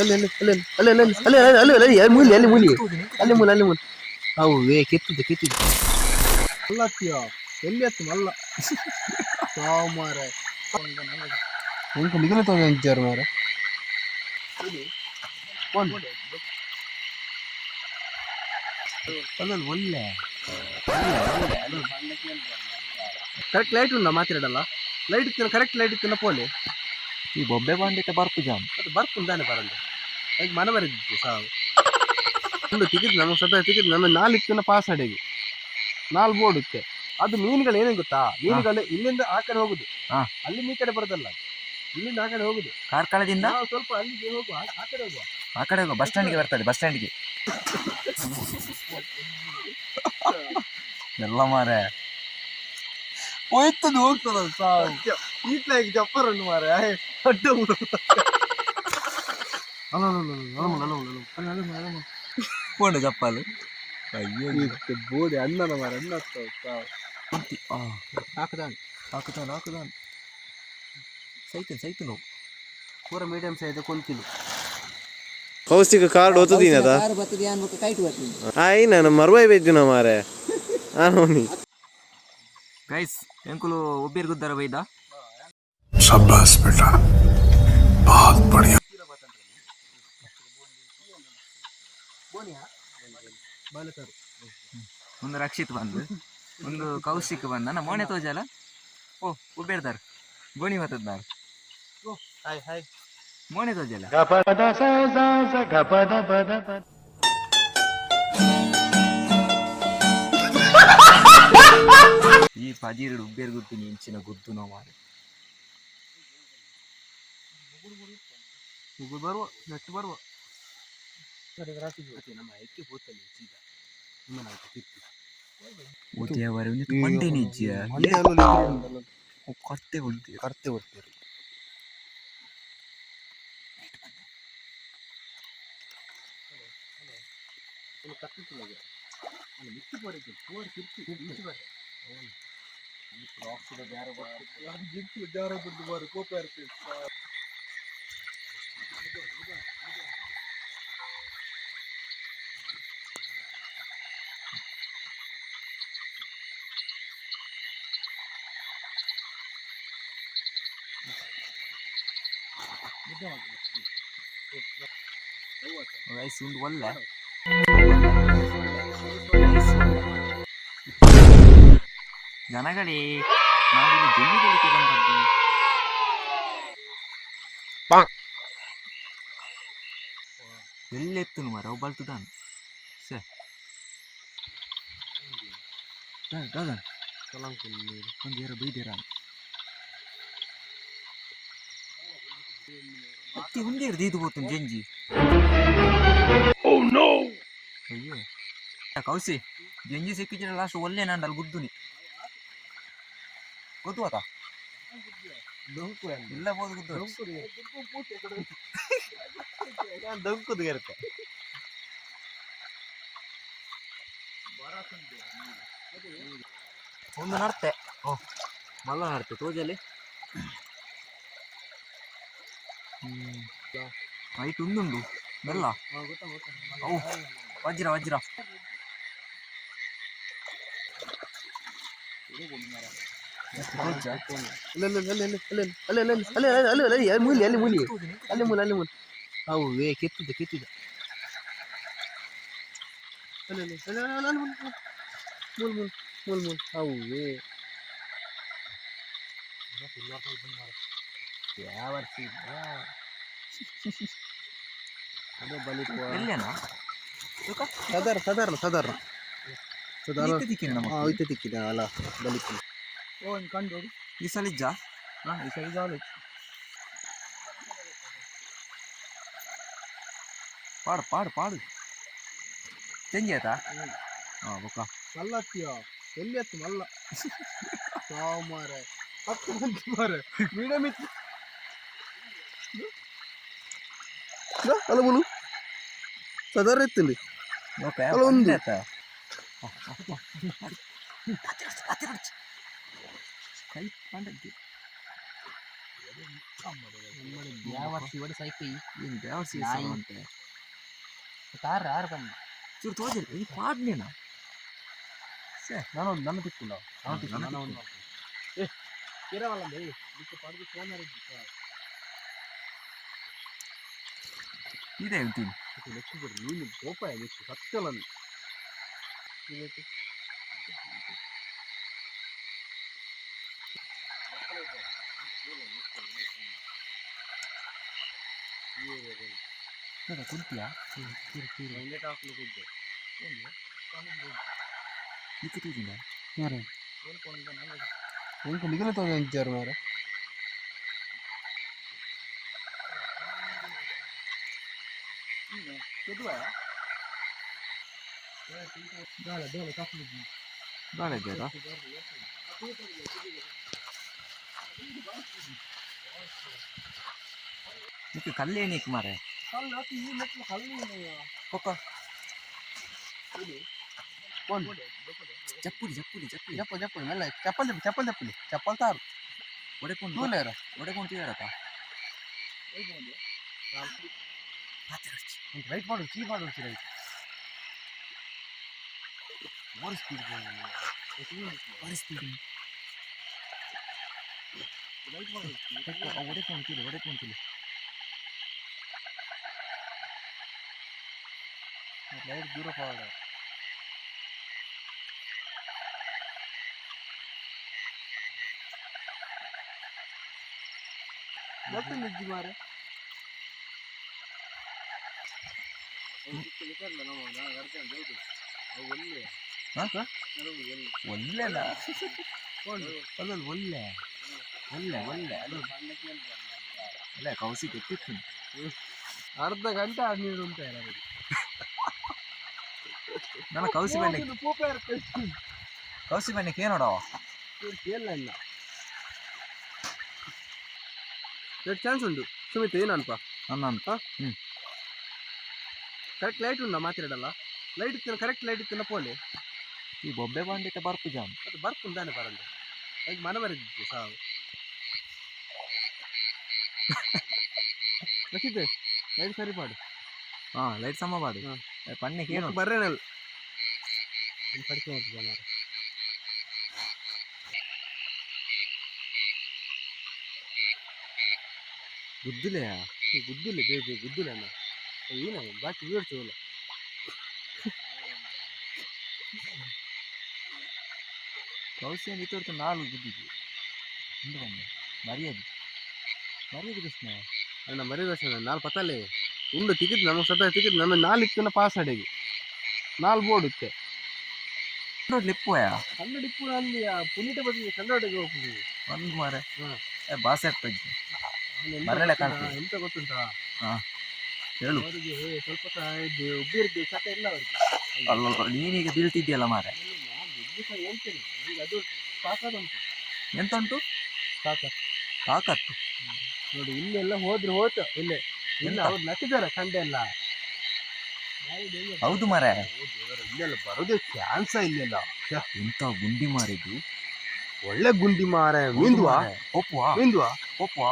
ಅಲ್ಲಿ ಅಲ್ಲಿ ಅಲ್ಲಿ ಅಲ್ಲಿ ಅಲ್ಲಿ ಅಲ್ಲಿ ಅಲ್ಲಿ ಅಲ್ಲಿ ಅಲ್ಲಿ ಮೂಲಿ ಅಲ್ಲಿ ಮೂಲಿ ಅಲ್ಲಿ ಮೂಲಿ ಅಲ್ಲಿ ಮೂಲಿ ಅವು ಏ ಕೆತ್ತಿದೆ ಕೆತ್ತಿದೆ ಅಲ್ಲ ಅತ್ತಿಯೋ ಎಲ್ಲಿ ಸಾವು ಮಾರ ಉಂಟು ಮಿಗಿಲು ತೊಗೊಂಡಿದ್ದಾರೆ ಮಾರ ಅಲ್ಲಲ್ಲಿ ಒಳ್ಳೆ ಕರೆಕ್ಟ್ ಲೈಟ್ ಉಂಡ ಮಾತಾಡಲ್ಲ ಲೈಟ್ ಇತ್ತು ಕರೆಕ್ಟ್ ಲೈಟ್ ಇತ್ತು ಪೋಲೆ ಈ ಬೊಬ್ಬೆ ಬಂದಿತ್ತ ಬರ್ಪು ಜಾಮ್ ಅದು ತಾನೆ ಬರಲ್ಲ ಈಗ ಮನೆ ಬರೆದಿತ್ತು ಸಾವು. ಒಂದು ಟಿಕೆಟ್ ನಮ್ಮ ಸತ ಟಿಕೆಟ್ ನಮ್ಮ ನಾಲ್ಕು ಪಾಸ್ ಆಡಿಗೆ ನಾಲ್ ಬೋರ್ಡ್ ಇತ್ತೆ. ಅದು ಮೀನುಗಳು ಏನೇನು ಗೊತ್ತಾ? ಮೀನುಗಳು ಇಲ್ಲಿಂದ ಆ ಕಡೆ ಹೋಗುದು. ಹಾ. ಅಲ್ಲಿ ಈ ಕಡೆ ಬರೋದಲ್ಲ ಅದು. ಇಲ್ಲಿಂದ ಆ ಕಡೆ ಹೋಗುದು. ಕಾರ್ಕಳದಿಂದ? ನಾವು ಸ್ವಲ್ಪ ಅಲ್ಲಿಗೆ ಹೋಗುವ ಆ- ಆ ಕಡೆ ಹೋಗುವ. ಆ ಕಡೆ ಹೋಗುವ. ಬಸ್ ಸ್ಟ್ಯಾಂಡ್ಗೆ ಬರ್ತದೆ ಬಸ್ ಸ್ಟ್ಯಾಂಡ್ಗೆ. ಎಲ್ಲ ಮಾರೆ. ಹೋಯ್ತದ ಹೋಗ್ತದ ಸಾವು. ಈಟ್ಲಾಗಿ ಜಪ್ಪರನ್ನು ಮಾರ. ಅಡ್ಡ పోండి చెప్పాలి అయ్యో బోడి అన్నాను మరి అన్న ಹಾಕದಾನ್. ಹಾಕದಾನ್ ಹಾಕದಾನ್. ಸೈತನ್ ಸೈತನು. ಪೂರ ಮೀಡಿಯಂ ಸೈಜ್ ಕೊಂತಿಲು. ಪೌಷ್ಟಿಕ ಕಾರ್ಡ್ ಓದ್ತೀನಿ ಅದ? ಆಯ್ ನಾನು ಮರ್ವಾಯ್ಬೇಕಿನ ಮಾರೆ. ಆನೋನಿ. ಗೈಸ್ ಎಂಕುಲು ಒಬ್ಬಿರ್ಗುದ್ದಾರ ಬೈದ? ಶಬ್ಬಾಸ್ ಬೇಟ ಬಹಳ ಬಡಿಯಾ ಒಂದು ರಕ್ಷಿತ್ ಬಂದು ಒಂದು ಕೌಶಿಕ್ ಬಂದ ನಮ್ಮ ಮೋನೆ ತೋಜಲ್ಲ ಓ ಉಬ್ಬೇಡ್ದಾರ ಗೋಣಿ ಬರ್ತದಾರ ಓ ಹಾಯ್ ಹಾಯ್ ಮೋನೆ ತೋಜಲ್ಲ ಗಪದ ಸ ಸ ಸ ಗಪದ ಈ ಪದಿರುಡು ಉಬ್ಬೇರ್ ಗುರ್ತಿನಿ ಇಂಚಿನ ಗುದ್ದು ನೋವು ಬರುವ ನೆಟ್ಟು ಬರುವ ದೇವರೇ ಒಂದು ಮಂಡೆ ನಿಜ ಕರ್ತೆ ಹೊಡ್ತೀವಿ ರೈಸ್ ಒಂದು ಒಳ್ಳೆ ಜನಗಳೇ ನಾವಿಲ್ಲಿ ಜಮ್ಮಿಗಳಿಗೆ ಬಂದದ್ದು. ಎಲ್ಲೆತ್ತನು ಮರ ಬಲ್ತುದಾನು. ಸರ್ ದಾದಾ ಕಲಾಂಕುಲ್ ಒಂದು ಎರಡು ಬೈದಿರ ಮತ್ತೆ ಹಿಂದೆ ಹಿಡಿದು ಇದು ಜಂಜಿ. ಓ oh, ನೋ ಅಯ್ಯೋ. ಆ ಕೌಸಿ ಜಂಜಿ ಸಿಕ್ಕಿದ್ರೆ ಲಾಸ್ಟ್ ನಾನು ನಾಂಡಲ್ ಗುದ್ದುನಿ. ಗೊತ್ತು ಡಂಕು ಅಲ್ಲ ಇಲ್ಲ ಬೋದು ಗುದ್ದು. ಡಂಕು ಇದೆ ಡಂಕು ಪೂಟ್ ಇದೆ ನಾನು ಡಂಕು ಇದೆ ಅಂತ ಒಂದು ನಡತೆ. ಮಲ್ಲ ನಡತೆ ತೋಜಲಿ ರೈಟ್ ಉಂದುಂಡು ಬೆಲ್ಲ ಓ ವಜ್ರ ವಜ್ರ ಮೂಲಿ ಅಲ್ಲಿ ಮೂಲಿ ಅಲ್ಲಿ ಮೂಲ ಅಲ್ಲಿ ಮೂಲ ಅವು ಏ ಕೆತ್ತಿದ್ದ ಕೆತ್ತಿದ್ದ ಮೂಲ್ ಮೂಲ್ ಮೂಲ್ ಮೂಲ್ ಅವು ಏ ಯಾವ ಅದೇ ಸದರ್ ಸಾಧಾರಣ ಸದರ್. ಸದರ್. ಸಾಧಾರಣ ಹಾಂ ಐತೆ ತಿಕ್ಕಿದೆ ಅಲ್ಲ ಬಲಿತ ಓ ಕಂಡು ಈ ಸಲಿಜ್ಜ ಹಾಂ ಈ ಸಲಿಜ ಪಾಡು ಪಾಡು ಪಾಡು. ಚೇಂಜ್ ಆಯ್ತಾ? ಹಾಂ ಬೊಕ್ಕ. ಅಲ್ಲತ್ತೀಯ ಎಲ್ಲಿ ಹತ್ತು ಮಲ್ಲ? ಸೋಮಾರ ಹತ್ತು ಬಂತು ಮಾರೆ. ಮೀಡಿಯಮ್ ಅಲ್ಲ ಬುಲು ಸದಾರ ಎತ್ತಿಲ್ಲಿ ಅಲ್ಲ ಒಂದು ದೇವರ್ಸಿವಡೆ ಸೈಕಿ ಏನು ದೇವರ್ಸಿ ಸಾಯುಂಟೆ ತಾರ ಆರು ಬನ್ನಿ ಚೂರು ತೋಜರಿ ಈ ಪಾಡ್ನೇನಾ ಸೇ ನಾನು ನನ್ನ ತಿಕ್ಕುಲ್ಲ ನಾನು ತಿಕ್ಕುಲ್ಲ ನಾನು ಏ ಇರವಲ್ಲ ಬೇ ಇದಕ್ಕೆ ಪಾಡ್ದು ಫೋನ್ ಮಾಡಿದ್ದೆ ಇದೆ ಅಂತೀನಿ ಲಕ್ಷ ಬಿಡ್ರಿ ನೀನು ಕೋಪ ಹೆಚ್ಚು ಸತ್ಯಲ್ಲ ನೀನು ಕುಂತಿಯಾ ನಿಕ್ಕೆ ತೂಜಿಲ್ಲ ಉಂಟು ನಿಗಲ ತೊಗೊಂಡಿದ್ದಾರೆ ಮಾರ ಬಾಳ ಈ ನಿಕ್ಕೆ ಕಲ್ಲೇನಿಕ್ ಮಾರೆ ಕೊಕ್ಕ ಚಪ್ಪಲಿ ಚಪ್ಪಲಿ ಚಪ್ಪಲಿ ಚಪ್ಪಲ್ ಚಪ್ಪಲ್ ಮೆಲ್ಲ ಚಪ್ಪಲ್ ಚಪ್ಪಲಿ ಚಪ್ಪಲ್ ಚಪ್ಪಲಿ ಚಪ್ಪಲ್ ತಾರು ಒಡೆಕೊಂಡು எனக்கு ரைட் பால் கீ பால் வச்சு right over speed over speed ஒரே போன கீழே ஒரே போன கீழே லைட் தூரம் போகல மட்டும் நிஜமாரு ಒಳ್ಳೆ ಅದು ಅಲ್ಲ ಕೌಸಿ ಗೊತ್ತಿತ್ತು ಅರ್ಧ ಗಂಟೆ ಹದಿನೈದು ಅಂತ ಯಾರು ನನ್ನ ಕೌಸಿ ಬಣ್ಣೆ ಕೌಸಿ ಬಣ್ಣಕ್ಕೆ ಏನೋಡವ ಇಲ್ಲ ಇಲ್ಲ ಎರಡು ಚಾನ್ಸ್ ಉಂಟು ಸುಮಿತ್ ಏನನ್ಪ ನನ್ನ ಕರೆಕ್ಟ್ ಲೈಟ್ ಉಂಟಾ ಮಾತಾಡಲ್ಲ ಲೈಟ್ ಇತ್ತಿನ ಕರೆಕ್ಟ್ ಲೈಟ್ ಇತ್ತಿನ ಪೋಲೆ? ಈ ಬೊಬ್ಬೆ ಬಂದಿತ್ತ ಬರ್ಪು ಜಾಮ್. ಅದು ಬರ್ಪುಂದಾನೆ ಬರಲ್ಲ ಅದಕ್ಕೆ ಮನೆ ಬರೆದಿತ್ತು ಸಾವು. ರಚಿತ್ ಲೈಟ್ ಸರಿ ಪಾಡು ಹಾ ಲೈಟ್ ಸಮ ಪಾಡು. ಪಣ್ಣಕ್ಕೆ ಏನು ಬರ್ರೇನಲ್ಲ ಕಡಿಕೆ ಮಾಡ್ತಿದ್ದ ಮಾರ? ಗುದ್ದಿಲೆಯಾ? ಗುದ್ದಿಲ್ಲ ಬೇಬಿ ಗುದ್ದಿಲ್ಲ ಅಣ್ಣ. ಏನ ಬಾಕಿ ಬೀಳ್ತೀವಲ್ಲ ಕೌಸಿ ಇತ್ತು ನಾಲ್ಕು ಬಿದ್ದಿದ್ವಿ ಹಿಂದೆ ಬನ್ನಿ ಮರ್ಯಾದೆ. ಮರ್ಯಾದೆ ಕೃಷ್ಣ ಅಣ್ಣ ಮರ್ಯಾದೆ ಕೃಷ್ಣ ನಾಲ್ ಪತ್ತಲ್ಲೇ. ಉಂಡು ಟಿಕೆಟ್ ನಮಗೆ ಸದ್ಯ ಟಿಕೆಟ್ ನಮ್ಮ ನಾಲ್ಕು ಪಾಸ್ ಅಡೆಗೆ ನಾಲ್ ಬೋರ್ಡ್ ಇತ್ತೆ. ಇಪ್ಪುವಯ ಕನ್ನಡ ಇಪ್ಪು ಅಲ್ಲಿ ಆ ಪುನೀತ ಬದಿಗೆ ಕನ್ನಡಗೆ ಹೋಗ್ತೀವಿ ಒಂದು ಮಾರೆ. ಹಾ. ಭಾಷೆ ಆಗ್ತಾ ಎಂತ ಮರಳೆ? ಕಾಣ್ತದೆ. ಎಂತ ಗೊತ್ತುಂಟಾ? ಹೇಳು. ಅವರಿಗೆ ಸ್ವಲ್ಪ ಇದು ಉಬ್ಬಿರ್ದು ಕಥ ಇಲ್ಲ ಅವರಿಗೆ. ಅಲ್ಲ ನೀನೀಗ ಬೀಳ್ತಿದ್ಯಲ್ಲ ಮಾರೆ ಸಹ ಹೇಳ್ತೇನೆ. ನನಗೆ ಅದು ಸಾಕಾದುಂಟು ಎಂತ ಉಂಟು ಸಾಕತ್ತು ತಾಕತ್ತು ನೋಡಿ ಇಲ್ಲೆಲ್ಲ ಹೋದ್ರೆ ಹೋಯ್ತು ಇಲ್ಲೇ. ಇಲ್ಲ? ಅವ್ರು ನಟ್ಟಿದ್ದಾರೆ ಸಂಡೆ ಎಲ್ಲ. ಹೌದು ಮಾರೆ ಇಲ್ಲೆಲ್ಲ ಬರೋದೇ ಚಾನ್ಸ ಇಲ್ಲೆಲ್ಲ. ಎಂತ ಗುಂಡಿ ಮಾರಿದ್ದು ಒಳ್ಳೆ ಗುಂಡಿ ಮಾರ ಮೀಂದುವಾ ಒಪ್ಪುವ? ಮೀಂದುವಾ ಒಪ್ಪುವ?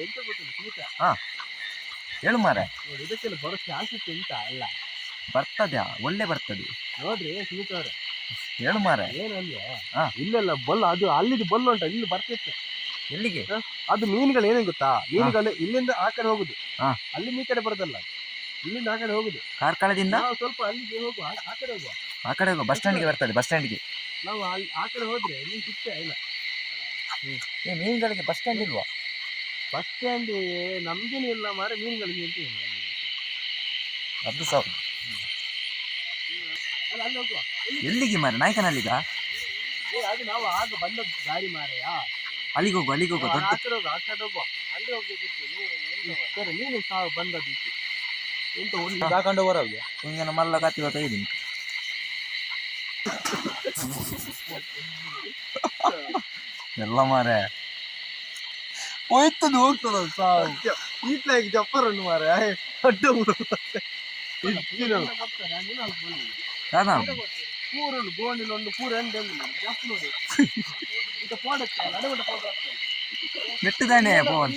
ಎಂತ ಗೊತ್ತಿಲ್ಲ ಸೀತ ಹೇಳು ಮಾರೆ ನೋಡಿ ಇದಕ್ಕೆಲ್ಲ ಬರೋ ಚಾನ್ಸ್ ಇತ್ತು ಎಂತ? ಅಲ್ಲ. ಬರ್ತದ್ಯಾ? ಒಳ್ಳೆ ಬರ್ತದೆ. ನೋಡ್ರಿ ಸುಮಿತ್ ಅವ್ರೆ? ಹೇಳು ಮಾರೆ ಏನಂದ್ರೆ ಹಾ. ಇಲ್ಲೆಲ್ಲ ಬಲ್ ಅದು ಅಲ್ಲಿದು ಬಲ್ಲ ಉಂಟು ಇಲ್ಲಿ ಬರ್ತಿತ್ತು. ಎಲ್ಲಿಗೆ? ಅದು ಮೀನುಗಳು ಏನೇನು ಗೊತ್ತಾ? ಮೀನುಗಳು ಇಲ್ಲಿಂದ ಆ ಕಡೆ ಹೋಗುದು. ಹಾ. ಅಲ್ಲಿಂದ ಈ ಕಡೆ ಬರೋದಲ್ಲ. ಇಲ್ಲಿಂದ ಆ ಕಡೆ ಹೋಗುದು. ಕಾರ್ಕಳದಿಂದ? ನಾವು ಸ್ವಲ್ಪ ಅಲ್ಲಿಗೆ ಹೋಗುವ ಆ- ಆ ಕಡೆ ಹೋಗುವ. ಆ ಕಡೆ ಬಸ್ ಸ್ಟ್ಯಾಂಡ್ಗೆ ಬರ್ತದೆ ಬಸ್ ಸ್ಟ್ಯಾಂಡ್ಗೆ. ನಾವು ಅಲ್ಲಿ ಆ ಕಡೆ ಹೋದ್ರೆ ನೀನ್ ಸಿಗ್ತಾ ಇಲ್ಲ. ಏ ಮೀನುಗಳಿಗೆ ಬಸ್ ಸ್ಟ್ಯಾಂಡ್ ಇಲ್ವಾ? ಬಸ್ ಸ್ಟ್ಯಾಂಡ್ ನಮ್ಗೇನು ಇಲ್ಲ ಮಾರೆ ಮೀನುಗಳಿಗೆ ಅಂತ ಇಲ್ಲ ಅಲ್ಲಿ. ಅದು ಸಹ ಹೋಗುವ. ಎಲ್ಲಿಗೆ? ಮಾರೆ? ನಾಯ್ಕನಲ್ಲಿಗ? ಅದು ನಾವು ಆಗ ಬಂದ ಗಾಡಿ ಮಾರೆಯಾ? ಅಲ್ಲಿಗೆ ಹೋಗು ಅಲ್ಲಿಗೆ ಹೋಗುವ ದೊಡ್ಡ ಕಡೆ ಹೋಗುವ ಆ ಕಡೆ ಹೋಗುವ. ಅಲ್ಲಿ ಹೋಗ್ಬೇಕಿತ್ತು. ಸರಿ ನೀನು ಸಾವು ಬಂದದಿತ್ತು ಎಂತ ಒಂದು ಹಾಕೊಂಡು ಬರೋದು ಹಿಂಗೆ ಮಲ್ಲ ಕತ್ತಿ ತೆಗೆದೀನಿ ಎಲ್ಲ ಮಾರೆ. ಹೋಯ್ತದ ಹೋಗ್ತದ ಸಾವು. ಈಟ್ಲಾಗಿ ಜಪ್ಪರನ್ನು ಮಾರ ಅಡ್ಡ ಕೂರಲು ಗೋಣಿಲು ಒಂದು ಕೂರ ಎಂಟು ಜಪ್ಪ ನೋಡಿ. ಈಗ ಫೋನ್ ನೆಟ್ಟದಾನೆ ಫೋನ್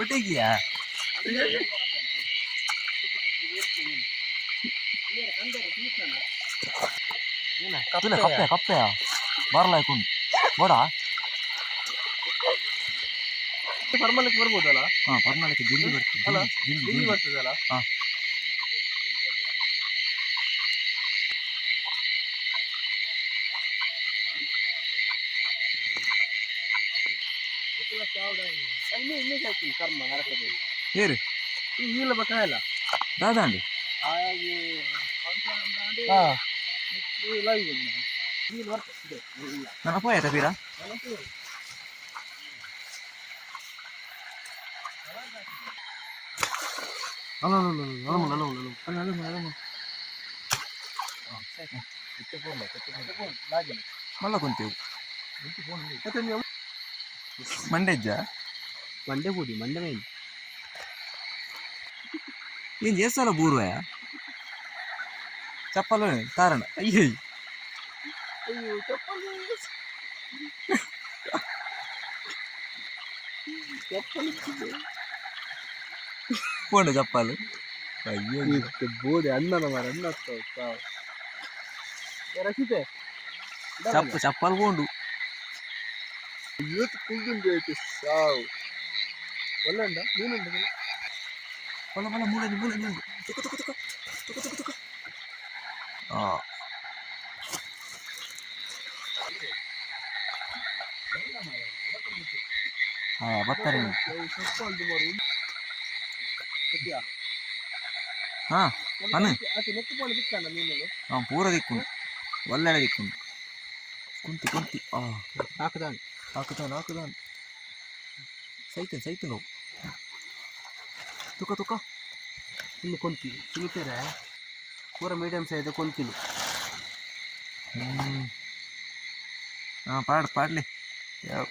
ಒಟ್ಟಿಗೆಯಾ? ಕಪ್ಪೆ ಕಪ್ಪೆಯ? ಬರ್ಲಾಯ್ಕೊಂಡು ಬೋಡ? ಪರ್ಮಲಕ್ಕೆ ಬರ್ಬೋದಲ್ಲ? ಹಾ ಪರ್ಮಲಕ್ಕೆ ಬರ್ತೀನಿ ಅಲ್ಲ? ಜಿಂಡಿ ಇಲ್ಲಿ ಜಿಂಡಿ ಬರ್ತದಲ್ಲ? ಹಾ. ಇನ್ನೂ ಇನ್ನೂ ಸಾಯ್ತೀನಿ ಕರ್ಮ ನರಕದಲ್ಲಿ. ಏರು ಈ ನೀಲ ಬಕಾಯಲ್ಲ ದಾದಾಂಡಿ ಹಾಗೆ ಹಾ. ಲೈವ್ ಬರ್ತದೆ ಇಲ್ಲ ನನ್ನ ಪೋಯ ಬೀರ? ಅಲ್ಲ ಅಲ್ಲ ಅಲ್ಲ ಅಲ್ಲ ಅಲ್ಲ ಅಲ್ಲ ಅಲ್ಲ ಮಲ್ಲ ಕುಂತೀವಿ ಮಂಡೆಜ್ಜ ಮಂಡೆ ಪೂಡಿ ಮಂಡೆ ಮೇಲೆ ಏನು ಬೋಡೆ ಅಣ್ಣನ ಮಾರ ಅಣ್ಣ ರಚಿತೆ ಚಪ್ಪ ಚಪ್ಪಲ್ ಪೋಂಡು ಇವತ್ತು ಕುಂದಿನ ಬೇಕು ಸಾವು ಒಳ್ಳೆ ಉಂಡ ನೀನುಂಡ ಮಲ್ಲ ಮಲ್ಲ ಮೂಲೆ ಮೂಲೆ ಮೂಲೆ ತುಕ ತುಕ ತುಕ ತುಕ ತುಕ ತುಕ ಆ ಹಾ ಬರ್ತಾರೆ ನೀವು. ಹಾ ಪೂರ ದಿಕ್ಕು ಒಳ್ಳೆ ದಿಕ್ಕು ಕುಂತಿ ಕುಂತಿ. ಹಾಕದಾನ್. ಹಾಕದಾನ್ ಹಾಕುತ್ತಾನೆ ಸೈತನ್ ಸೈತನ್ ನಾವು ತುಕ ತುಕ. ಇನ್ನು ಕೊಂತಿ. ಸಿಗುತ್ತಾರೆ ಪೂರ ಮೀಡಿಯಂ ಸೈಜ್ ಕೊಂತಿಲು. ಹಾಂ ಪಾಡ್ ಪಾಡ್ಲಿ. ಯಾವ?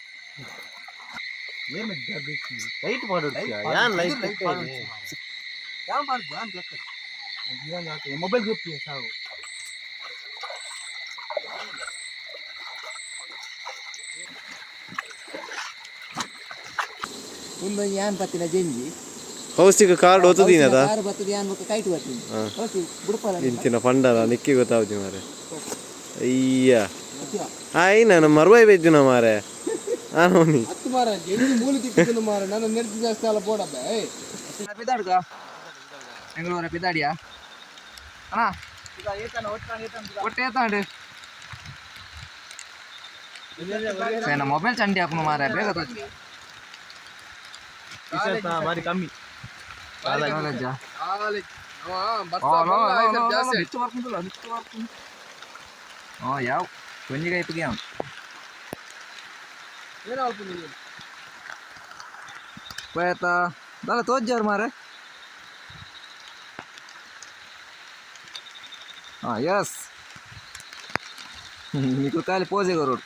ಲೈಟ್ ಮಾಡೋದು ಯಾನ್ ಒಂದು ಬತ್ತಿನ ಜೆಂಜಿ ಪೌಷ್ಟಿಕ ಕಾರ್ಡ್ ಕಾರು ಬತ್ತದ ಯಾನ್ ಬಕ್ಕ ಕೈಟ್. ಓಕೆ ಪಂಡಲ ನಿಕ್ಕಿ ಗೊತ್ತಾವ್ದಿ ಮಾರೆ ಅಯ್ಯ. ಆಯ್ ನಾನು ಮರ್ವಾಯ್ ಮಾರೆ ಆನೋನಿ ಹತ್ತು ಮಾರ ಜೆಂಜಿ ಮೂಲ ತಿಕ್ಕಿದ್ದು ಮಾರ ನನ್ನ ನೆರ್ತಿ ಜಾಸ್ತಿ ಅಲ್ಲ ಬೋಡಬ್ಬ ಏಯ್ ಪಿದಾಡ್ಗ ಬೆಂಗಳೂರ ಪಿದಾಡಿಯಾ ಅಣ್ಣ ಒಟ್ಟೆ ಏತಾಂಡು ಸೇನ ಮೊಬೈಲ್ ಚಂಡಿ ಹಾಕೊಂಡು ಮಾರ ಬೇಗ ತೋಚಿ ಬಾರಿ ಕಮ್ಮಿ ಕಾಲೇಜಾ ಹಾಂ ಯಾವ ಕೊಂಜಿಗೆ ಐಪಿಗೆ ಅವ್ನು పోయేత దాని తోచారు మరి ఎస్ నీకు కాలి పోజే గరుడు